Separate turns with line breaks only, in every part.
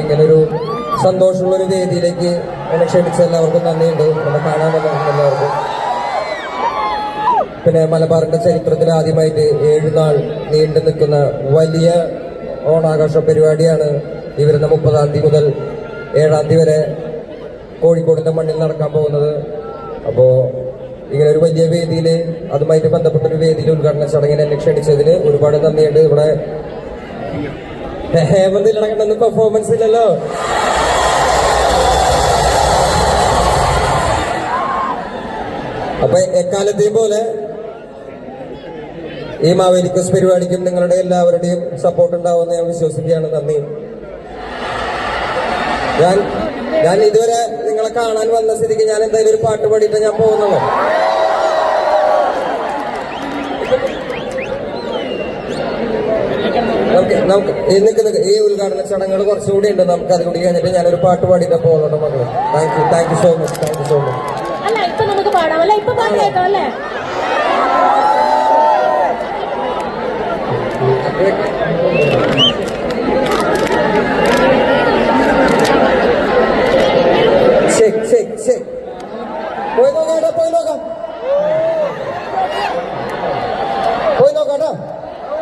ഇങ്ങനൊരു സന്തോഷമുള്ളൊരു വേദിയിലേക്ക് എന്നെ ക്ഷണിച്ച എല്ലാവർക്കും നന്ദിയുണ്ട്. എന്നെ കാണാൻ എല്ലാവർക്കും. പിന്നെ മലബാറിന്റെ ചരിത്രത്തിൽ ആദ്യമായിട്ട് ഏഴ് നാൾ നീണ്ടു നിൽക്കുന്ന വലിയ ഓണാഘോഷ പരിപാടിയാണ് ഈ വരുന്ന മുപ്പതാം തീയതി മുതൽ ഏഴാം തീയതി വരെ കോഴിക്കോടിന്റെ മണ്ണിൽ നടക്കാൻ പോകുന്നത്. അപ്പോ ഇങ്ങനെ ഒരു വലിയ വേദിയിൽ അതുമായിട്ട് ബന്ധപ്പെട്ട ഒരു വേദിയിൽ ഉദ്ഘാടന ചടങ്ങിൽ എന്നെ ക്ഷണിച്ചതിന് ഒരുപാട് നന്ദിയുണ്ട്. ഇവിടെ നടക്കുന്ന പെർഫോമൻസ് ഇല്ലല്ലോ. അപ്പൊ എക്കാലത്തെയും പോലെ ഈ മാവേലിക്കസ് പരിപാടിക്കും നിങ്ങളുടെ എല്ലാവരുടെയും സപ്പോർട്ട് ഉണ്ടാവുമെന്ന് ഞാൻ വിശ്വസിക്കുകയാണ്. നന്ദി. ഞാൻ ഞാൻ ഇതുവരെ നിങ്ങളെ കാണാൻ വന്ന സ്ഥിതിക്ക് ഞാൻ എന്തായാലും ഒരു പാട്ട് പാടിയിട്ട് ഞാൻ പോകുന്നത്. നമുക്ക് നമുക്ക് ഈ ഉദ്ഘാടന ചടങ്ങുകൾ കുറച്ചുകൂടി ഉണ്ട്. നമുക്ക് അതുകൂടി കഴിഞ്ഞിട്ട് ഞാനൊരു പാട്ട് പാടിയിട്ട് പോകുന്നുണ്ട് മക്കളെ. Thank you thank you so much thank you so much
അല്ല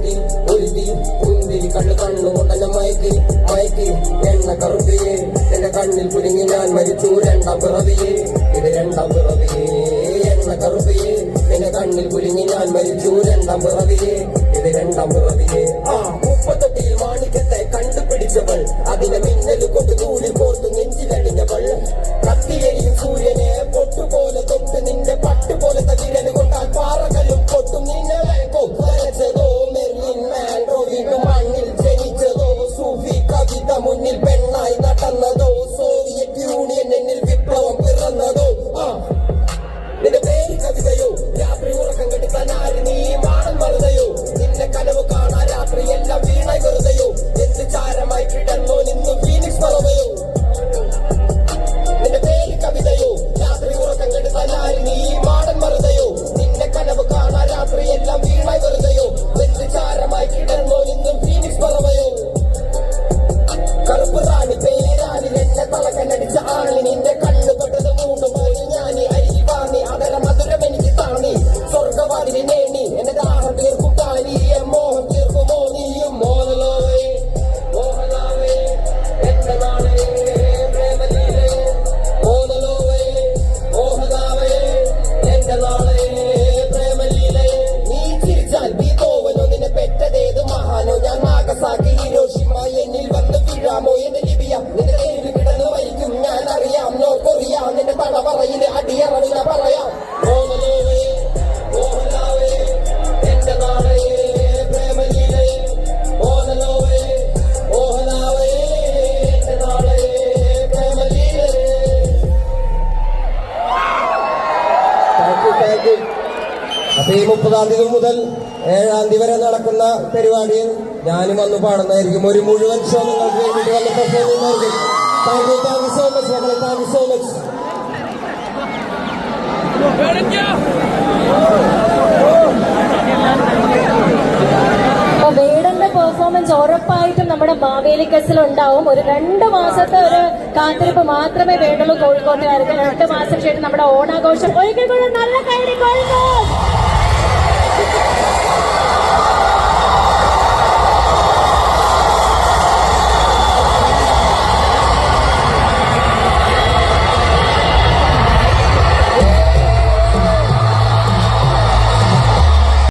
പോലൊരുതി ഒരുതി കുന്തിരി കണ്ണ് കണ്ണു കൊണ്ടല്ല മയക്കി മയക്കി. എണ്ണ കറുപ്പിയെ എന്റെ കണ്ണിൽ കുരുങ്ങി ഞാൻ മരിച്ചു രണ്ടാം പിറവിയെ. ഇത് രണ്ടാം പിറവിയേ. എണ്ണ കറുപ്പിയെ എന്റെ കണ്ണിൽ കുരുങ്ങി ഞാൻ മരിച്ചു രണ്ടാം പിറവിയെ. ഇത് രണ്ടാം പിറവിയെ. ആ മുപ്പത്തൊട്ടിയിൽ മാണിക്യത്തെ കണ്ടുപിടിച്ചവൾ. അതിനെ മിന്നൽ കൊണ്ട് നൂലിൽ കോർത്തു നെഞ്ചിലടിഞ്ഞവൾ. കത്തിയെയും സൂര്യനെ പൊട്ടുപോലെ തൊട്ട് നിന്റെ പട്ടുപോലത്തെ no ഈ മുപ്പതാം തീയതി മുതൽ ഏഴാം തീയതി വരെ നടക്കുന്ന പരിപാടിയിൽ ഞാനും വന്ന് പാടുന്നതായിരിക്കും. ഒരു മുഴുവൻ ഷോ നിങ്ങൾക്ക് വേണ്ടിയിട്ട് വന്ന് പെർഫോം ചെയ്യുന്നതായിരിക്കും. Thank you thank you so much മക്കളെ. Thank you so much
performance ഉറപ്പായിട്ടും നമ്മുടെ മാവേലി കസിൽ ഉണ്ടാവും. ഒരു രണ്ട് മാസത്തെ ഒരു കാത്തിരിപ്പ് മാത്രമേ വേണ്ടുള്ളൂ കോഴിക്കോട്ടുകാർക്ക്. രണ്ട് മാസം ശേഷം നമ്മുടെ ഓണാഘോഷം. ഒരിക്കൽ കൂടെ നല്ല കൈഡി കോഴിക്കോട്!